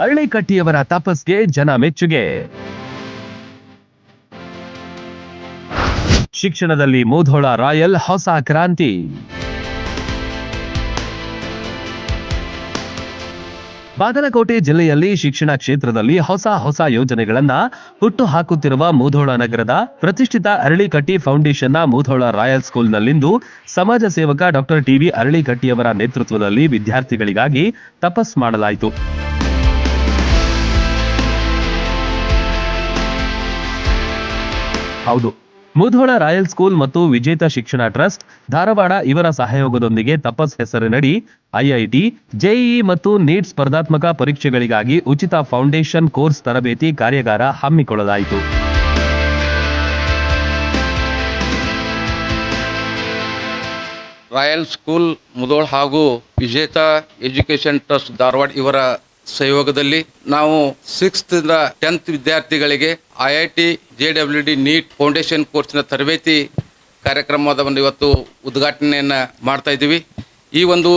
ಅರಳಿಕಟ್ಟಿಯವರ ತಪಸ್ಗೆ ಜನ ಮೆಚ್ಚುಗೆ. ಶಿಕ್ಷಣದಲ್ಲಿ ಮೂಧೋಳ ರಾಯಲ್ ಹೊಸ ಕ್ರಾಂತಿ. ಬಾಗಲಕೋಟೆ ಜಿಲ್ಲೆಯಲ್ಲಿ ಶಿಕ್ಷಣ ಕ್ಷೇತ್ರದಲ್ಲಿ ಹೊಸ ಹೊಸ ಯೋಜನೆಗಳನ್ನ ಹುಟ್ಟು ಹಾಕುತ್ತಿರುವ ಮೂಧೋಳ ನಗರದ ಪ್ರತಿಷ್ಠಿತ ಅರಳಿಕಟ್ಟಿ ಫೌಂಡೇಶನ್ನ ಮೂಧೋಳ ರಾಯಲ್ ಸ್ಕೂಲ್ನಲ್ಲಿಂದು ಸಮಾಜ ಸೇವಕ ಡಾಕ್ಟರ್ ಟಿವಿ ಅರಳಿಕಟ್ಟಿಯವರ ನೇತೃತ್ವದಲ್ಲಿ ವಿದ್ಯಾರ್ಥಿಗಳಿಗಾಗಿ ತಪಸ್ ಮಾಡಲಾಯಿತು. ಹೌದು. ಮುಧೋಳ ರಾಯಲ್ ಸ್ಕೂಲ್ ಮತ್ತು ವಿಜೇತ ಶಿಕ್ಷಣ ಟ್ರಸ್ಟ್, ಧಾರವಾಡ ಇವರ ಸಹಯೋಗದೊಂದಿಗೆ ತಪಸ್ ಹೆಸರಿನಡಿ ಐಐಟಿ, ಜೆಇಇ ಮತ್ತು ನೀಟ್ ಸ್ಪರ್ಧಾತ್ಮಕ ಪರೀಕ್ಷೆಗಳಿಗಾಗಿ ಉಚಿತ ಫೌಂಡೇಶನ್ ಕೋರ್ಸ್ ತರಬೇತಿ ಕಾರ್ಯಾಗಾರ ಹಮ್ಮಿಕೊಳ್ಳಲಾಯಿತು. ರಾಯಲ್ ಸ್ಕೂಲ್, ಮುಧೋಳ ಹಾಗೂ ವಿಜೇತ ಎಜುಕೇಷನ್ ಟ್ರಸ್ಟ್ ಧಾರವಾಡ ಇವರ ಸಹಯೋಗದಲ್ಲಿ ನಾವು ಸಿಕ್ಸ್ತ್ ಟೆಂತ್ ವಿದ್ಯಾರ್ಥಿಗಳಿಗೆ I I T J W D NEET foundation ಕೋರ್ಸ್ನ ತರಬೇತಿ ಕಾರ್ಯಕ್ರಮವನ್ನು ಇವತ್ತು ಉದ್ಘಾಟನೆಯನ್ನು ಮಾಡ್ತಾ ಇದ್ದೀವಿ. ಈ ಒಂದು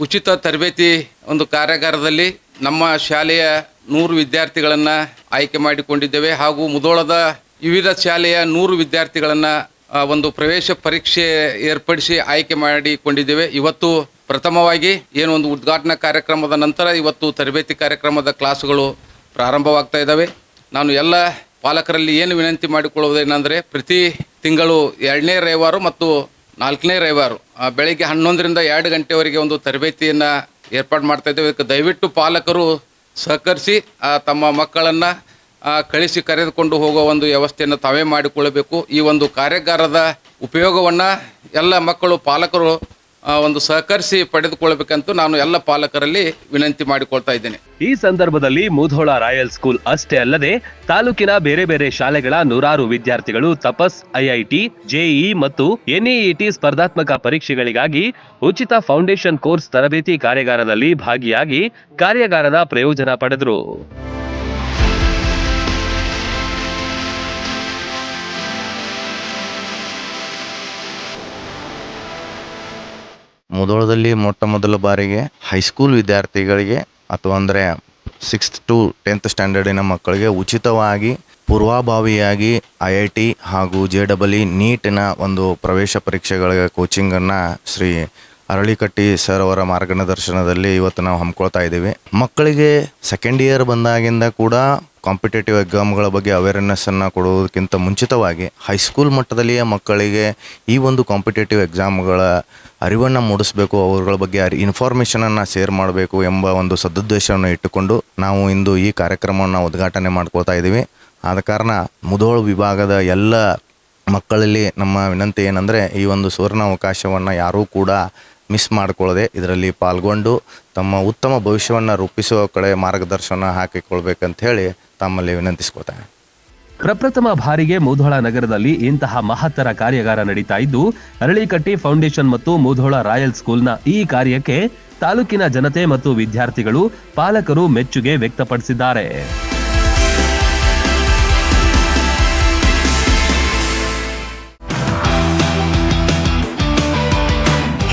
ಉಚಿತ ತರಬೇತಿ ಒಂದು ಕಾರ್ಯಾಗಾರದಲ್ಲಿ ನಮ್ಮ ಶಾಲೆಯ ನೂರು ವಿದ್ಯಾರ್ಥಿಗಳನ್ನು ಆಯ್ಕೆ ಮಾಡಿಕೊಂಡಿದ್ದೇವೆ ಹಾಗೂ ಮುದೋಳದ ವಿವಿಧ ಶಾಲೆಯ ನೂರು ವಿದ್ಯಾರ್ಥಿಗಳನ್ನು ಒಂದು ಪ್ರವೇಶ ಪರೀಕ್ಷೆ ಏರ್ಪಡಿಸಿ ಆಯ್ಕೆ ಮಾಡಿಕೊಂಡಿದ್ದೇವೆ. ಇವತ್ತು ಪ್ರಥಮವಾಗಿ ಏನು ಒಂದು ಉದ್ಘಾಟನಾ ಕಾರ್ಯಕ್ರಮದ ನಂತರ ಇವತ್ತು ತರಬೇತಿ ಕಾರ್ಯಕ್ರಮದ ಕ್ಲಾಸ್ಗಳು ಪ್ರಾರಂಭವಾಗ್ತಾ ಇದ್ದಾವೆ. ನಾನು ಎಲ್ಲ ಪಾಲಕರಲ್ಲಿ ಏನು ವಿನಂತಿ ಮಾಡಿಕೊಳ್ಳುವುದೇನೆಂದರೆ, ಪ್ರತಿ ತಿಂಗಳು ಎರಡನೇ ರವಿವಾರ ಮತ್ತು ನಾಲ್ಕನೇ ರವಿವಾರ ಬೆಳಗ್ಗೆ ಹನ್ನೊಂದರಿಂದ ಎರಡು ಗಂಟೆವರೆಗೆ ಒಂದು ತರಬೇತಿಯನ್ನು ಏರ್ಪಾಡು ಮಾಡ್ತಾ ಇದ್ದೇವೆ. ಇದಕ್ಕೆ ದಯವಿಟ್ಟು ಪಾಲಕರು ಸಹಕರಿಸಿ ತಮ್ಮ ಮಕ್ಕಳನ್ನು ಕಳಿಸಿ ಕರೆದುಕೊಂಡು ಹೋಗುವ ಒಂದು ವ್ಯವಸ್ಥೆಯನ್ನು ತಾವೇ ಮಾಡಿಕೊಳ್ಳಬೇಕು. ಈ ಒಂದು ಕಾರ್ಯಾಗಾರದ ಉಪಯೋಗವನ್ನು ಎಲ್ಲ ಮಕ್ಕಳು, ಪಾಲಕರು ಒಂದು ಸಹಕರಿಸಿ ಪಡೆದುಕೊಳ್ಳಬೇಕಂತೂ ನಾನು ಎಲ್ಲ ಪಾಲಕರಲ್ಲಿ ವಿನಂತಿ ಮಾಡಿಕೊಳ್ತಾ ಇದ್ದೇನೆ. ಈ ಸಂದರ್ಭದಲ್ಲಿ ಮುಧೋಳ ರಾಯಲ್ ಸ್ಕೂಲ್ ಅಷ್ಟೇ ಅಲ್ಲದೆ ತಾಲೂಕಿನ ಬೇರೆ ಬೇರೆ ಶಾಲೆಗಳ ನೂರಾರು ವಿದ್ಯಾರ್ಥಿಗಳು ತಪಸ್, ಐಐಟಿ ಜೆಇ ಮತ್ತು ಎನ್ಇಇಟಿ ಸ್ಪರ್ಧಾತ್ಮಕ ಪರೀಕ್ಷೆಗಳಿಗಾಗಿ ಉಚಿತ ಫೌಂಡೇಶನ್ ಕೋರ್ಸ್ ತರಬೇತಿ ಕಾರ್ಯಾಗಾರದಲ್ಲಿ ಭಾಗಿಯಾಗಿ ಕಾರ್ಯಾಗಾರದ ಪ್ರಯೋಜನ ಪಡೆದರು. ಮುಧೋಳದಲ್ಲಿ ಮೊಟ್ಟ ಮೊದಲ ಬಾರಿಗೆ ಹೈಸ್ಕೂಲ್ ವಿದ್ಯಾರ್ಥಿಗಳಿಗೆ ಅಥವಾ ಅಂದರೆ ಸಿಕ್ಸ್ತ್ ಟು ಟೆಂತ್ ಸ್ಟ್ಯಾಂಡರ್ಡಿನ ಮಕ್ಕಳಿಗೆ ಉಚಿತವಾಗಿ, ಪೂರ್ವಭಾವಿಯಾಗಿ ಐ ಐ ಟಿ ಹಾಗೂ ಜೆ ಡಬಲ್ ಇ ನೀಟಿನ ಒಂದು ಪ್ರವೇಶ ಪರೀಕ್ಷೆಗಳಿಗೆ ಕೋಚಿಂಗನ್ನು ಶ್ರೀ ಅರಳಿಕಟ್ಟಿ ಸರ್ ಅವರ ಮಾರ್ಗದರ್ಶನದಲ್ಲಿ ಇವತ್ತು ನಾವು ಹಮ್ಮಿಕೊಳ್ತಾ ಇದ್ದೀವಿ. ಮಕ್ಕಳಿಗೆ ಸೆಕೆಂಡ್ ಇಯರ್ ಬಂದಾಗಿಂದ ಕೂಡ ಕಾಂಪಿಟೇಟಿವ್ ಎಕ್ಸಾಮ್ಗಳ ಬಗ್ಗೆ ಅವೇರ್ನೆಸ್ಸನ್ನು ಕೊಡುವುದಕ್ಕಿಂತ ಮುಂಚಿತವಾಗಿ ಹೈಸ್ಕೂಲ್ ಮಟ್ಟದಲ್ಲಿಯೇ ಮಕ್ಕಳಿಗೆ ಈ ಒಂದು ಕಾಂಪಿಟೇಟಿವ್ ಎಕ್ಸಾಮ್ಗಳ ಅರಿವನ್ನು ಮೂಡಿಸಬೇಕು, ಅವರುಗಳ ಬಗ್ಗೆ ಅರಿ ಇನ್ಫಾರ್ಮೇಷನನ್ನು ಶೇರ್ ಮಾಡಬೇಕು ಎಂಬ ಒಂದು ಸದುದ್ದೇಶವನ್ನು ಇಟ್ಟುಕೊಂಡು ನಾವು ಇಂದು ಈ ಕಾರ್ಯಕ್ರಮವನ್ನು ಉದ್ಘಾಟನೆ ಮಾಡ್ಕೋತಾ ಇದ್ದೀವಿ. ಆದ ಕಾರಣ ಮುಧೋಳು ವಿಭಾಗದ ಎಲ್ಲ ಮಕ್ಕಳಲ್ಲಿ ನಮ್ಮ ವಿನಂತಿ ಏನಂದರೆ ಈ ಒಂದು ಸುವರ್ಣ ಅವಕಾಶವನ್ನು ಯಾರೂ ಕೂಡ ಮಿಸ್ ಮಾಡಿಕೊಳ್ಳದೆ ಇದರಲ್ಲಿ ಪಾಲ್ಗೊಂಡು ತಮ್ಮ ಉತ್ತಮ ಭವಿಷ್ಯವನ್ನು ರೂಪಿಸುವ ಕಡೆ ಮಾರ್ಗದರ್ಶನ ಹಾಕಿಕೊಳ್ಬೇಕಂತ ಹೇಳಿ ತಮ್ಮಲ್ಲಿ ವಿನಂತಿಸ್ಕೊಳ್ತೇನೆ. ಪ್ರಪ್ರಥಮ ಬಾರಿಗೆ ಮುಧೋಳ ನಗರದಲ್ಲಿ ಇಂತಹ ಮಹತ್ತರ ಕಾರ್ಯಾಗಾರ ನಡೀತಾ ಇದ್ದು, ಅರಳಿಕಟ್ಟಿ ಫೌಂಡೇಶನ್ ಮತ್ತು ಮುಧೋಳ ರಾಯಲ್ ಸ್ಕೂಲ್ನ ಈ ಕಾರ್ಯಕ್ಕೆ ತಾಲೂಕಿನ ಜನತೆ ಮತ್ತು ವಿದ್ಯಾರ್ಥಿಗಳು ಪಾಲಕರು ಮೆಚ್ಚುಗೆ ವ್ಯಕ್ತಪಡಿಸಿದ್ದಾರೆ.